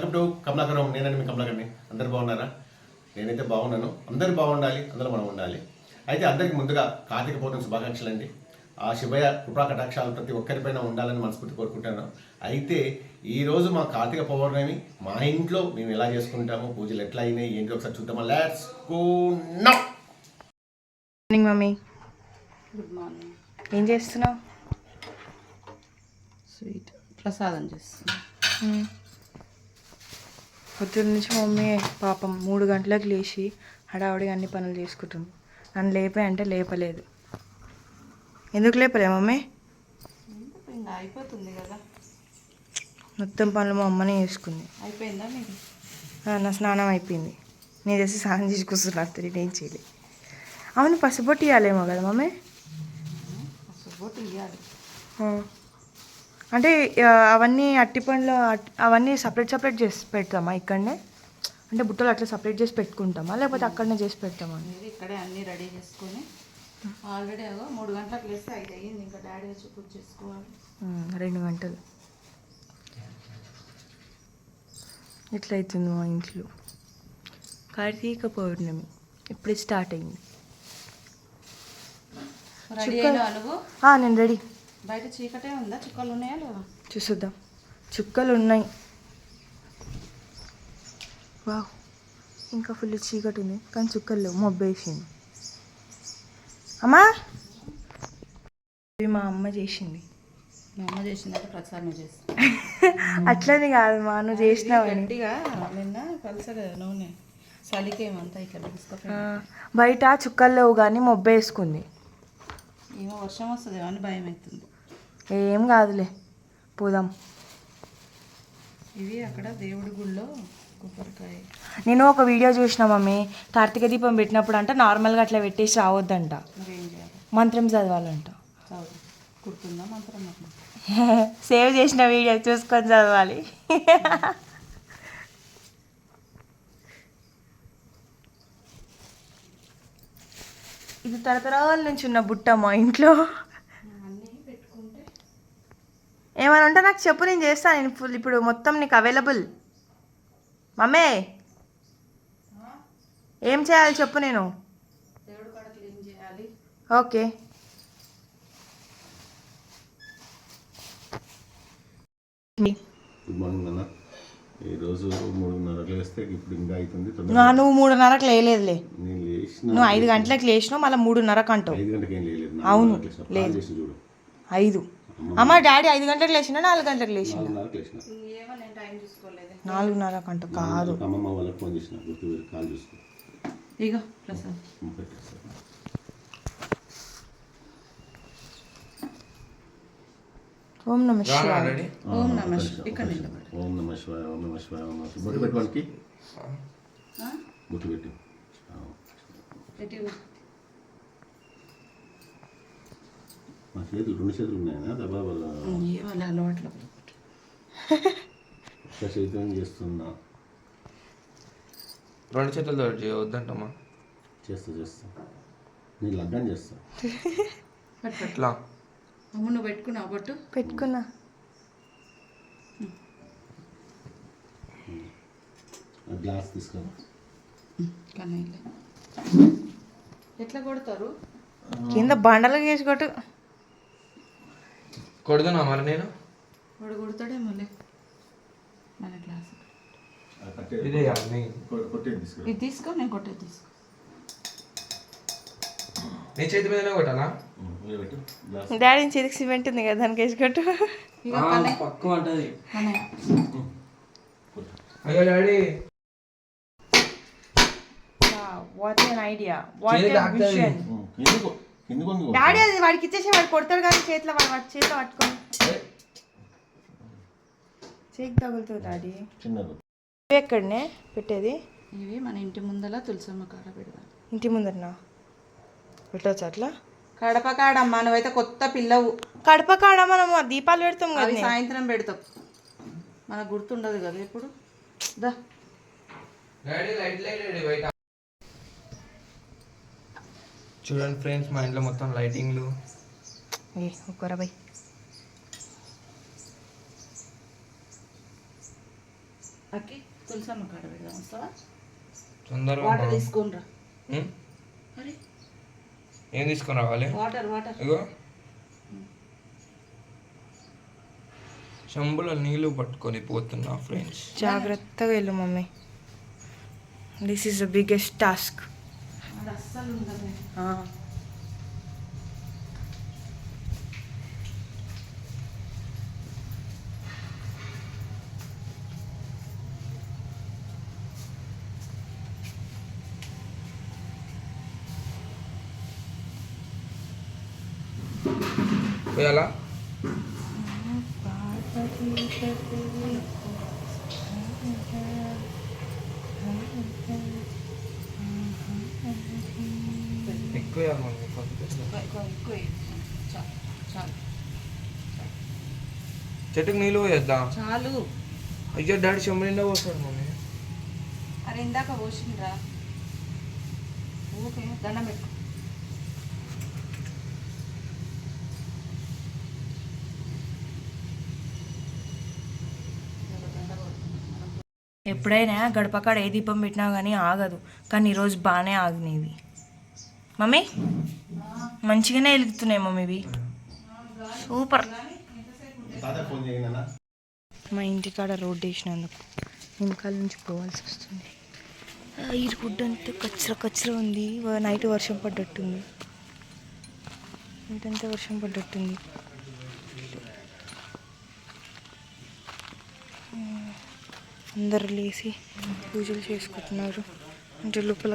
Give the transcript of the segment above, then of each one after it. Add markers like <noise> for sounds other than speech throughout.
Welcome to Kamalakaram నేనండి మీ కమలాకర్ని అందరు బాగున్నారా? నేనైతే బాగున్నాను. అందరు బాగుండాలి అందరూ మనం ఉండాలి. అయితే అందరికి ముందుగా కార్తీక పౌర్ణమి శుభాకాంక్షలు అండి ఆ శివయ కృపా కటాక్షాలు ప్రతి ఒక్కరిపైన ఉండాలని మనస్ఫూర్తి కోరుకుంటాను అయితే ఈరోజు మా కార్తీక పౌర్ణమి మా ఇంట్లో మేము ఎలా చేసుకుంటాము పూజలు ఎట్లా అయినాయి ఏంటి ఒకసారి చూద్దామా? Let's go now morning mummy. Good morning ఏం చేస్తున్నావు? స్వీట్ ప్రసాదం చేస్తున్నా. పొద్దున్న నుంచి మమ్మీ పాపం మూడు గంటలకు లేచి హడావుడిగా అన్ని పనులు చేసుకుంటుంది. నన్ను లేపే అంటే లేపలేదు. ఎందుకు లేపలే మమ్మీ? అయిపోతుంది కదా. మొత్తం పనులు మా అమ్మనే చేసుకుంది. అయిపోయిందా నా స్నానం అయిపోయింది. నేను చేసి స్నానం చేసి కూర్చున్నా తిరిగి ఏం చేయలే. అవును పసుపొట్టు ఇవ్వాలేమో కదా మమ్మీ? పసుపోటు ఇవ్వాలి. అంటే అవన్నీ అట్టి పండ్లు అవన్నీ సపరేట్ సపరేట్ చేసి పెడతామా ఇక్కడనే? అంటే బుట్టలు అట్లా సపరేట్ చేసి పెట్టుకుంటామా? లేకపోతే అక్కడనే చేసి పెడతామా? ఇక్కడే అన్నీ రెడీ చేసుకొని ఆల్రెడీ మూడు గంటలకు లేస్తే ఐదు అయ్యింది. ఇంకా డాడీ వచ్చి పూజ చేసుకోవాలి. రెండు గంటలు. ఇట్లా అవుతుంది మా ఇంట్లో? కార్తీక పౌర్ణమి ఇప్పుడే స్టార్ట్ అయింది. నేను రెడీ. బయట చీకటే ఉందా? చుక్కలు ఉన్నాయా లేవా చూసుద్దాం. చుక్కలు ఉన్నాయి వావ్. ఇంకా ఫుల్ చీకటి ఉంది కానీ చుక్కలు లేవు. మబ్బేసింది అమ్మా! ఇవి మా అమ్మ చేసింది. మా అమ్మ చేసిందంటే ప్రచారం చేస్తా అట్లని కాదు మా నువ్వు చేసినావని. గట్టిగా నిన్న కలిసలేదు నూనె చలికేమంతా ఇట్లా బయట చుక్కలు లేవు కానీ మొబ్బేసుకుంది ఏమో వర్షం వస్తుంది అని భయం అవుతుంది ఏం కాదులే పోదాం. ఇవి అక్కడ దేవుడి గుళ్ళో కొబ్బరికాయ. నేను ఒక వీడియో చూసిన మమ్మీ కార్తీక దీపం పెట్టినప్పుడు అంట నార్మల్గా అట్లా పెట్టేసి రావద్దంట. మంత్రం చదవాలంట. గుర్తుందా మంత్రం <laughs> సేవ్ చేసిన వీడియో చూసుకొని చదవాలి. <laughs> ఇది తరతరాల నుంచి ఉన్న బుట్ట మా ఇంట్లో. ఏమైనా ఉంటే నాకు చెప్పు నేను చేస్తాను నేను ఫుల్ ఇప్పుడు మొత్తం నీకు అవైలబుల్ మమ్మే! ఏం చేయాలి చెప్పు నేను? ఓకే. గుడ్ మార్నింగ్ అన్న ఈరోజు మూడున్నరకు లేస్తే ఇప్పుడు ఇంకా అవుతుంది నువ్వు మూడున్నరకు లేలేదులే నేను లేచిన నువ్వు ఐదు గంటలకు లేచినావు మళ్ళీ మూడున్నరకు అంటావు. ఐదు గంటలకు ఏం లేదు అవును, లేదు. ఐదు. అమ్మ డాడీ ఐదు గంటలకు లేచినా నాలుగు గంటలకు లేచిన నాలుగున్నరకు లేచిన. ఏమో నేను టైం చూసుకోలేదు. నాలుగున్నరకు అంటావు కాదు. అమ్మమ్మ వాళ్ళకి ఫోన్ చేసిన గుర్తు పెట్టి కాల్ చూసుకో. ఇగో ప్రసాద్. పెట్టేస్తా. ఓం నమ శివాయ. ఓం నమ శివాయ. ఇక్కడ ఓం నమ శివాయ ఓం నమ శివాయ ఓం నమ శివాయ. పెట్టు. పెట్టి. మా చేతులు రెండు చేతులు ఉన్నాయా దబా వల్ల ఏమో అలవాట్లో ఒక్క చేతితో చేస్తున్నా. రెండు చేతులతో చేయవద్దంటమ్మా చేస్తా చేస్తా. నేను లగ్గం చేస్తా. ఎట్లా అమ్మ నువ్వు పెట్టుకున్నావు బొట్టు? పెట్టుకున్నా. గ్లాస్ తీసుకురా కానీ ఎట్లా కొడతారు? కింద బండలు వేసి కొట్టు కొడుతున్నా మరి నేను? వాడు కొడతాడే మళ్ళీ మన క్లాస్. కట్టే ఇదే ఇది తీసుకో నేను కొట్టేది తీసుకో. నీ చేతి మీదనే కొట్టాలా? డాడీ చేతికి సిమెంట్ ఉంది కదా దానికి వేసి కొట్టు. పక్క అంటది అయ్యో daddy. What an idea what తాకుతుంది. విషన్ డాడీ అది వాడికి ఇచ్చేసి వాడు కొడతాడు కానీ చేతిలో వాడు వాడి చేతిలో పట్టుకొని. చేతికి తగులుతుంది డాడీ. చిన్నది. ఇవి ఎక్కడనే పెట్టేది? ఇవి మన ఇంటి ముందల తులసమ్మ కాడ పెడదాం. ఇంటి ముందరనా? పెట్టవచ్చు అట్లా? కడప కాడమ్మా నువ్వైతే కొత్త పిల్లవు. కడప కాడ మనం దీపాలు పెడతాం కదా సాయంత్రం పెడతాం. మనకు గుర్తుండదు కదా ఇప్పుడు దా డాడీ లైట్ లైట్ బయట చూడండి ఫ్రెండ్స్ మా ఇంట్లో మొత్తం లైటింగ్లు. ఏ ఒక్కరా బై. అక్కి తులసమ్మ కాడ పెడదాం వస్తావా? తొందరగా వాటర్? అరే ఏం తీసుకొని రావాలి? వాటర్ వాటర్ ఇగో. చెంబులో నీళ్ళు పట్టుకొని పోతున్నా ఫ్రెండ్స్. జాగ్రత్తగా వెళ్ళు mummy. This is the biggest task అది అస్సలు ఉండదు పోయాలా చాలు చెట్టుకు నీళ్ళు పోయేద్దాం? చాలు. అయ్యో డాడీ చెంబు నిండా పోస్తాడు మమ్మీ. అరే ఇందాక పోసిండ్రా. ఓకే దండం పెట్టు. ఎప్పుడైనా గడపకాడ ఏ దీపం పెట్టినా కానీ ఆగదు. కానీ ఈరోజు బాగానే ఆగినాయి మమ్మీ? మంచిగానే వెలుగుతున్నాయి మమ్మీ ఇవి. సూపర్. మా ఇంటికాడ రోడ్ వేసినందుకు వెనకాల నుంచి పోవాల్సి వస్తుంది. ఈ రోడ్డు అంతా కచ్చర కచ్చర ఉంది. నైట్ వర్షం పడ్డట్టుంది. నైట్ అంతా వర్షం పడ్డట్టుంది. అందరు లేచి పూజలు చేసుకుంటున్నారు. అంటే లోపల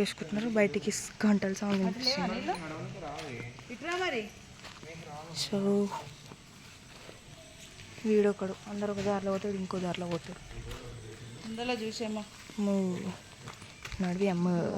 చేసుకుంటున్నారు. బయటికి గంటల సౌండ్ వినిపిస్తుంది. సో వీడు ఒకడు. అందరు ఒక దారిలో పోతాడు ఇంకో దారిలో పోతాడు. అందులో చూసేమో. నడివి అమ్మ.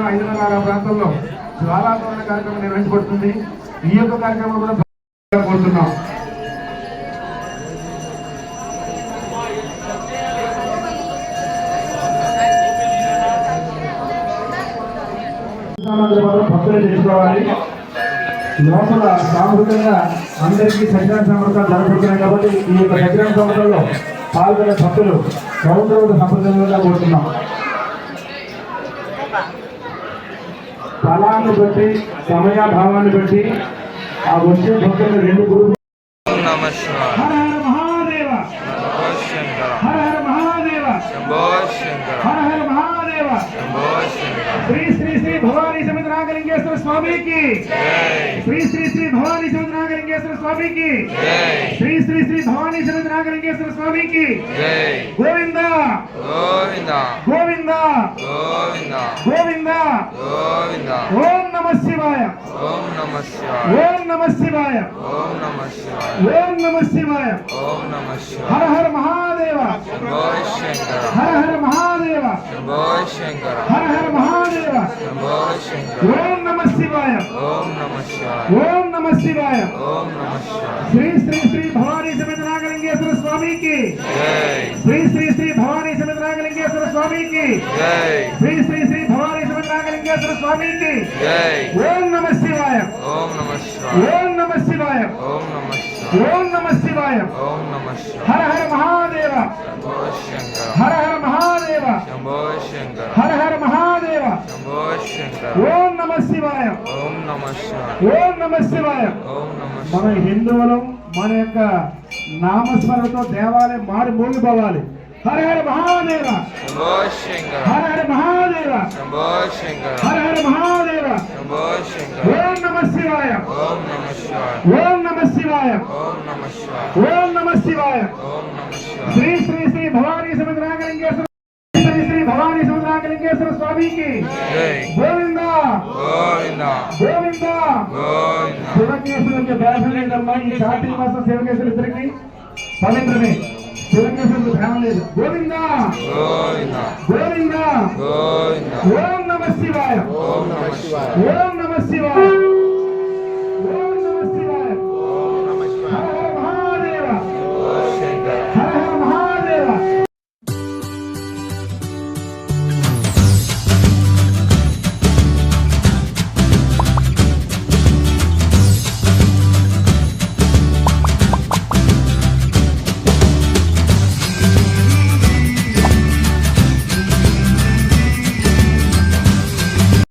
అదేవిధంగా సాయంత్రం ఐదున్నర ఆ ప్రాంతంలో జ్వాలాతోరణ కార్యక్రమం నిర్వహించబడుతుంది. ఈ యొక్క కార్యక్రమం కూడా కోరుతున్నాం. లోపల సామూహికంగా అందరికీ సత్యనారాయణ సంవత్సరాలు జరుగుతున్నాయి కాబట్టి ఈ యొక్క సత్యనారాయణ సంవత్సరంలో పాల్గొనే భక్తులు గౌరవ సంప్రదాయంగా కోరుతున్నాం. స్థలాన్ని బట్టి సమయాభావాన్ని బట్టి ఆ వచ్చే భక్తులు రెండు గురువు ఓం నమ శివాయ హర హర మహాదేవ శంభో శంకర హర హర మహాదేవ శంభో శంకర హర హర మహాదేవ శంభో శంకర శ్రీ శ్రీ శ్రీ భవానీ సమిత నాగలింగేశ్వర స్వామికి. శ్రీ శ్రీ శ్రీ భవానీ సమిత నాగలింగేశ్వర స్వామికి. శ్రీ శ్రీ శ్రీ భవానీ సమిత నాగలింగేశ్వర స్వామికి. గోవింద. గోవింద. గోవింద. గోవింద. గోవింద. గోవింద. ఓం నమ శివాయ. ఓం నమ శివాయ. ఓం నమ శివాయ. ఓం నమ శివాయ. ఓం నమ శివాయ. ఓం నమ శివాయ. హర హర మహాదేవ శంభో శంకర హర హర మహాదేవ శంభో శంకర హర హర మహాదేవ శంభో శంకర ఓం నమ శివాయ ఓం నమ శివాయ ఓం నమ శివాయ ఓం నమ శివాయ శ్రీ శ్రీ శ్రీ భవానీ సమేత నాగలింగేశ్వర స్వామికి జై శ్రీ శ్రీ శ్రీ భవానీ సమేత నాగలింగేశ్వర స్వామికి జై శ్రీ శ్రీ శ్రీ భవానీ సమేత నాగలింగేశ్వర స్వామికి ఓం నమ శివాయ ఓం నమ శివాయ ఓం నమ శివాయ ఓం నమ శివాయ ఓం నమ శివాయ ఓం నమ శివాయ హర హర మహాదేవ హర హర మహాదేవ హర హర మహాదేవ ఓం నమ శివాయ ఓం నమ ఓం నమ శివాయ మన హిందువులం మన యొక్క నామస్మరణతో దేవాలయం మారి మోగిపోవాలి హర హర మహాదేవ శంభో శంకర హర హర మహాదేవ శంభో శంకర హర హర మహాదేవ శంభో శంకర ఓం నమ శివాయ ఓం నమ శివాయ ఓం నమ శివాయ ఓం నమ శివాయ ఓం నమ శివాయ ఓం నమ శివాయ శ్రీ శ్రీ శ్రీ భవానీ సముద్రాకలింగేశ్వర శ్రీ శ్రీ భవానీ సముద్రాకలింగేశ్వర స్వామికి జై గోవింద గోవింద గోవింద గోవింద శివకేశ్వరులకి భేదం లేదమ్మా ఈ కార్తీక మాసం శివకేశ్వరు ఇద్దరికి పవిత్రమే శివకేశ్వరులకు భేదం లేదు. గోవింద! గోవింద! గోవింద! గోవింద! ఓం నమ శివాయ! ఓం నమ శివాయ! ఓం నమ శివాయ!